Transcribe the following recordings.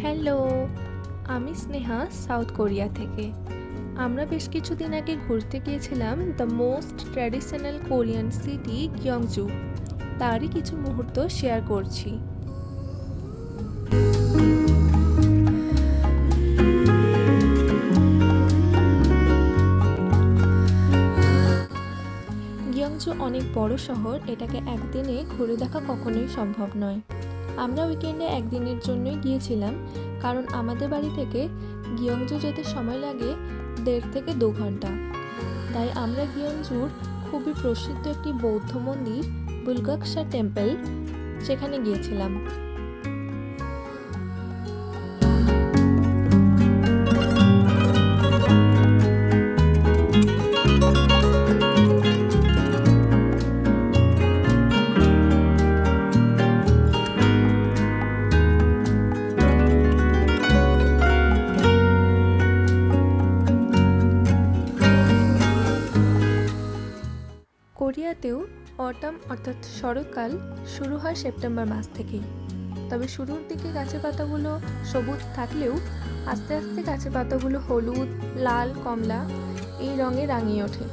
Hello আমি Sneha south Korea থেকে। আমরা বেশ কিছুদিন আগে ঘুরতে গিয়েছিলাম the most traditional Korean city Gyeongju তারই কিছু মুহূর্ত শেয়ার করছি। অনেক বড় শহর, এটাকে একদিনে ঘুরে দেখা কখনোই সম্ভব নয়। আমরা উইকেন্ডে একদিনের জন্যই গিয়েছিলাম, কারণ আমাদের বাড়ি থেকে গিয়ংজু যেতে সময় লাগে দেড় থেকে দু ঘণ্টা। তাই আমরা গিয়ংজুর খুবই প্রসিদ্ধ একটি বৌদ্ধ মন্দির, বুলগাকসা টেম্পল, সেখানে গিয়েছিলাম। কোরিয়াতেও অটাম, অর্থাৎ শরৎকাল, শুরু হয় সেপ্টেম্বর মাস থেকেই। তবে শুরুর দিকে গাছের পাতাগুলো সবুজ থাকলেও আস্তে আস্তে গাছের পাতাগুলো হলুদ, লাল, কমলা এই রঙে রাঙিয়ে ওঠে।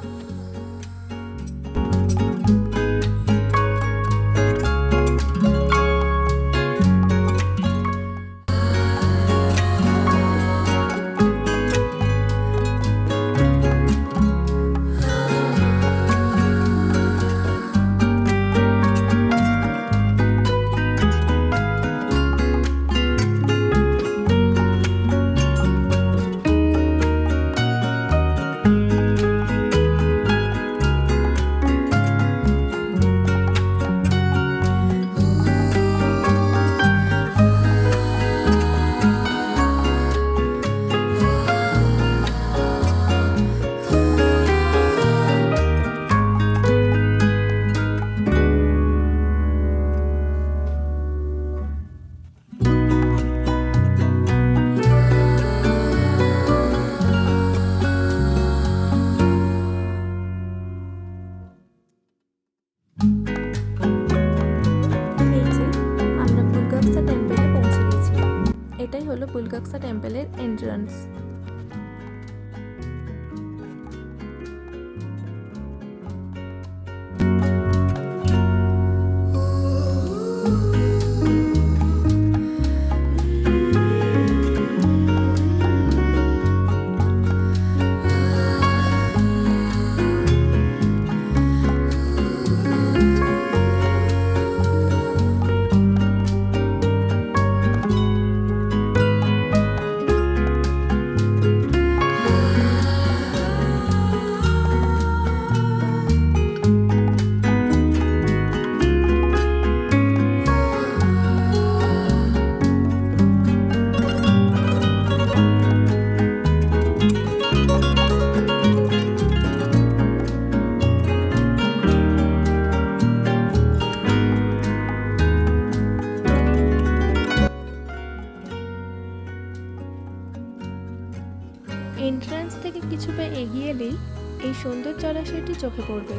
চোখে পড়বে।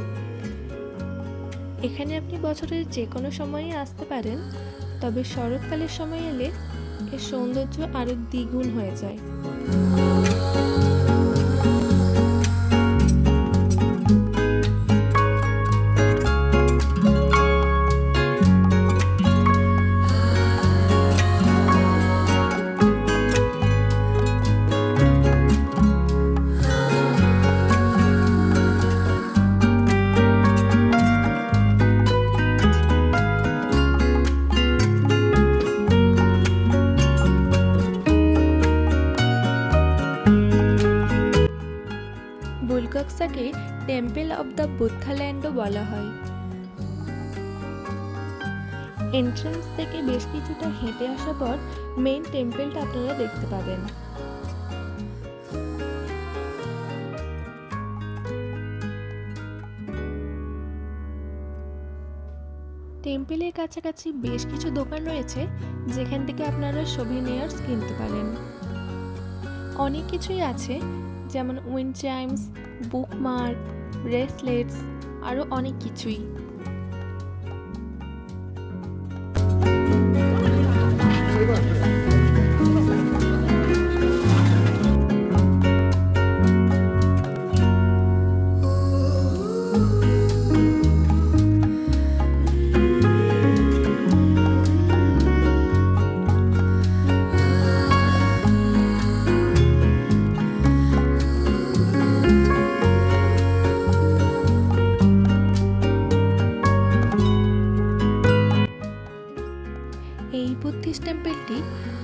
এখানে আপনি বছরের যে কোনো সময়ে আসতে পারেন, তবে শরৎকালের সময় এলে এর সৌন্দর্য আরও দ্বিগুণ হয়ে যায়। বুলগাকসাকে টেম্পল অব দ্য বুদ্ধাল্যান্ডও বলা হয়। এন্ট্রান্স থেকে বেশ কিছুটা হেঁটে আসার পর মেইন টেম্পলটা আপনারা দেখতে পাবেন। টেম্পলের কাছাকাছি বেশ কিছু দোকান রয়েছে, যেখান থেকে আপনারা সোভেনিয়ার্স কিনতে পারেন। অনেক কিছুই আছে যেমন উইন্ড চাইমস বুকমার্ক ব্রেসলেটস আরও অনেক কিছুই।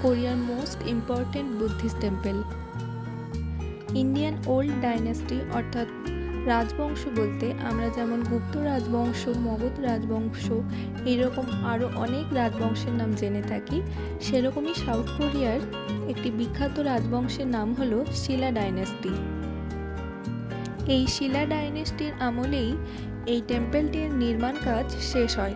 কোরিয়ার most important Buddhist temple Indian old dynasty অর্থাৎ রাজবংশ বলতে আমরা যেমন গুপ্ত রাজবংশ, মগধ রাজবংশ, এরকম আরও অনেক রাজবংশের নাম জেনে থাকি। সেরকমই সাউথ কোরিয়ার একটি বিখ্যাত রাজবংশের নাম হলো শিলা ডাইনাস্টি এই শিলা ডাইনেস্টির আমলেই এই টেম্পলটির নির্মাণ কাজ শেষ হয়।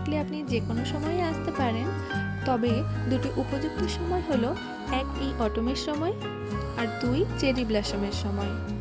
থাকলে আপনি যে কোনো সময়ে আসতে পারেন। তবে দুটি উপযুক্ত সময় হলো, এক এই অটমের সময় আর দুই চেরি ব্লাসমের সময়।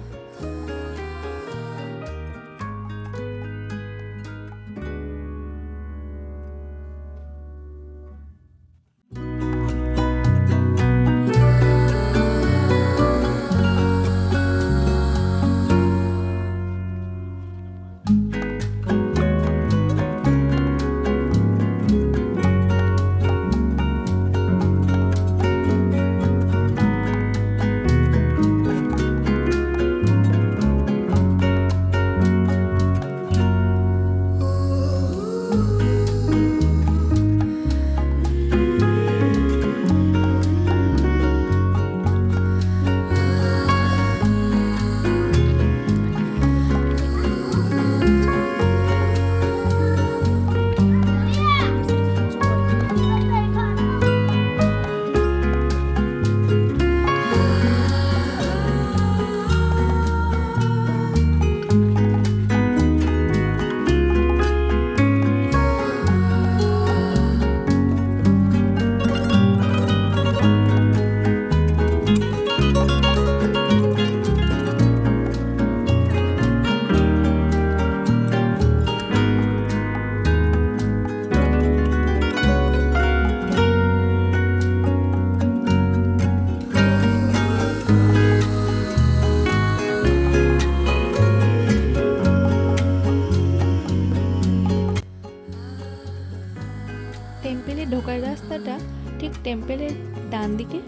টেম্পেলের ডান দিকে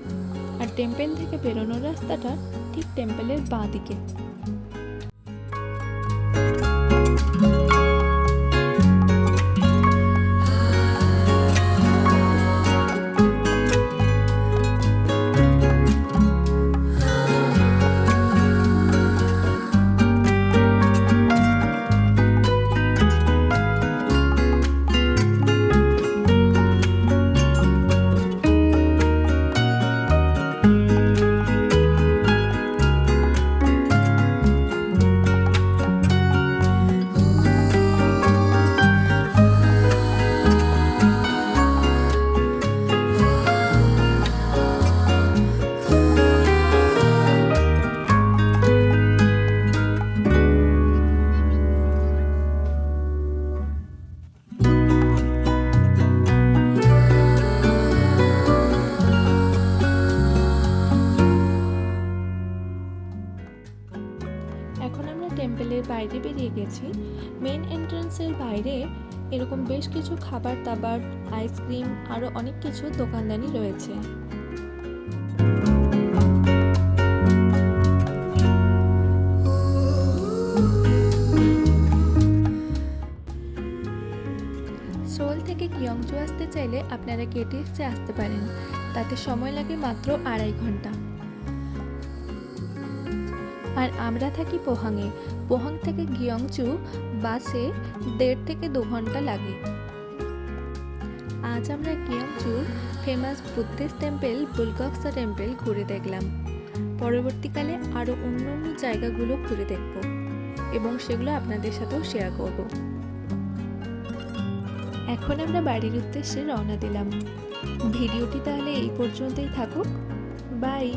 আর টেম্পেল থেকে বেরোনোর রাস্তাটা ঠিক টেম্পেলের বাঁ দিকে বেরিয়ে গেছি। মেন এন্ট্রান্সের বাইরে এরকম বেশ কিছু খাবার দাবার আইসক্রিম আরও অনেক কিছু দোকানদানি রয়েছে। সোল থেকে কিয়ংজু আসতে চাইলে আপনারা কেটিএক্সে আসতে পারেন। তাতে সময় লাগে মাত্র আড়াই ঘণ্টা। আর আমরা থাকি পোহাংয়ে পোহাং থেকে গিয়ংচু বাসে দেড় থেকে দু ঘণ্টা লাগে। আজ আমরা গিয়ংচুর famous Buddhist temple Bulguksa temple ঘুরে দেখলাম। পরবর্তীকালে আরও অন্য অন্য জায়গাগুলো ঘুরে দেখব এবং সেগুলো আপনাদের সাথেও শেয়ার করব। এখন আমরা বাড়ির উদ্দেশ্যে রওনা দিলাম। ভিডিওটি তাহলে এই পর্যন্তই থাকুক। বাই